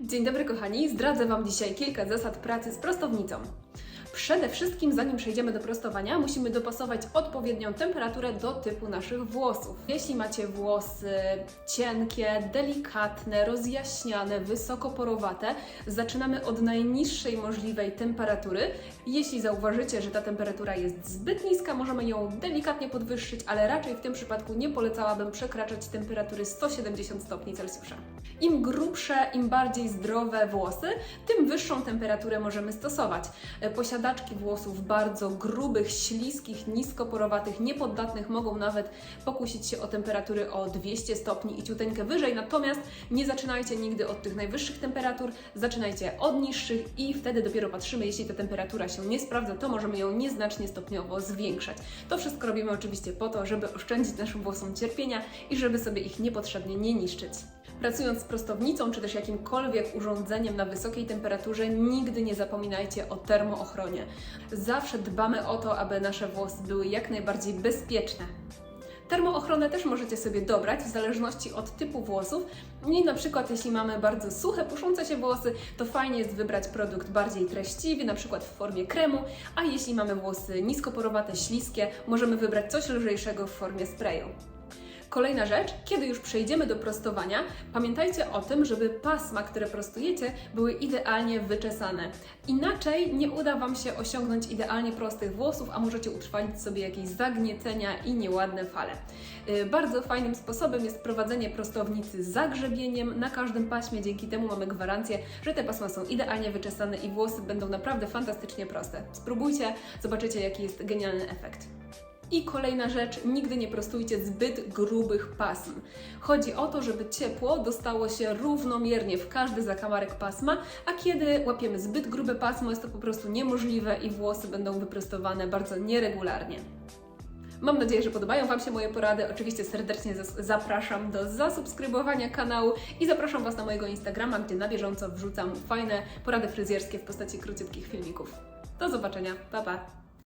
Dzień dobry kochani, zdradzę Wam dzisiaj kilka zasad pracy z prostownicą. Przede wszystkim, zanim przejdziemy do prostowania, musimy dopasować odpowiednią temperaturę do typu naszych włosów. Jeśli macie włosy cienkie, delikatne, rozjaśniane, wysoko porowate, zaczynamy od najniższej możliwej temperatury. Jeśli zauważycie, że ta temperatura jest zbyt niska, możemy ją delikatnie podwyższyć, ale raczej w tym przypadku nie polecałabym przekraczać temperatury 170 stopni Celsjusza. Im grubsze, im bardziej zdrowe włosy, tym wyższą temperaturę możemy stosować. E, Posiadaczki włosów bardzo grubych, śliskich, niskoporowatych, niepoddatnych mogą nawet pokusić się o temperatury o 200 stopni i ciuteńkę wyżej, natomiast nie zaczynajcie nigdy od tych najwyższych temperatur, zaczynajcie od niższych i wtedy dopiero patrzymy, jeśli ta temperatura się nie sprawdza, to możemy ją nieznacznie stopniowo zwiększać. To wszystko robimy oczywiście po to, żeby oszczędzić naszym włosom cierpienia i żeby sobie ich niepotrzebnie nie niszczyć. Pracując z prostownicą czy też jakimkolwiek urządzeniem na wysokiej temperaturze, nigdy nie zapominajcie o termoochronie. Zawsze dbamy o to, aby nasze włosy były jak najbardziej bezpieczne. Termoochronę też możecie sobie dobrać w zależności od typu włosów. I na przykład jeśli mamy bardzo suche, puszące się włosy, to fajnie jest wybrać produkt bardziej treściwy, na przykład w formie kremu, a jeśli mamy włosy niskoporowate, śliskie, możemy wybrać coś lżejszego w formie sprayu. Kolejna rzecz, kiedy już przejdziemy do prostowania, pamiętajcie o tym, żeby pasma, które prostujecie, były idealnie wyczesane. Inaczej nie uda Wam się osiągnąć idealnie prostych włosów, a możecie utrwalić sobie jakieś zagniecenia i nieładne fale. Yy, Bardzo fajnym sposobem jest prowadzenie prostownicy z zagrzebieniem na każdym paśmie. Dzięki temu mamy gwarancję, że te pasma są idealnie wyczesane i włosy będą naprawdę fantastycznie proste. Spróbujcie, zobaczycie jaki jest genialny efekt. I kolejna rzecz, nigdy nie prostujcie zbyt grubych pasm. Chodzi o to, żeby ciepło dostało się równomiernie w każdy zakamarek pasma, a kiedy łapiemy zbyt grube pasmo, jest to po prostu niemożliwe i włosy będą wyprostowane bardzo nieregularnie. Mam nadzieję, że podobają Wam się moje porady. Oczywiście serdecznie zapraszam do zasubskrybowania kanału i zapraszam Was na mojego Instagrama, gdzie na bieżąco wrzucam fajne porady fryzjerskie w postaci króciutkich filmików. Do zobaczenia, pa pa!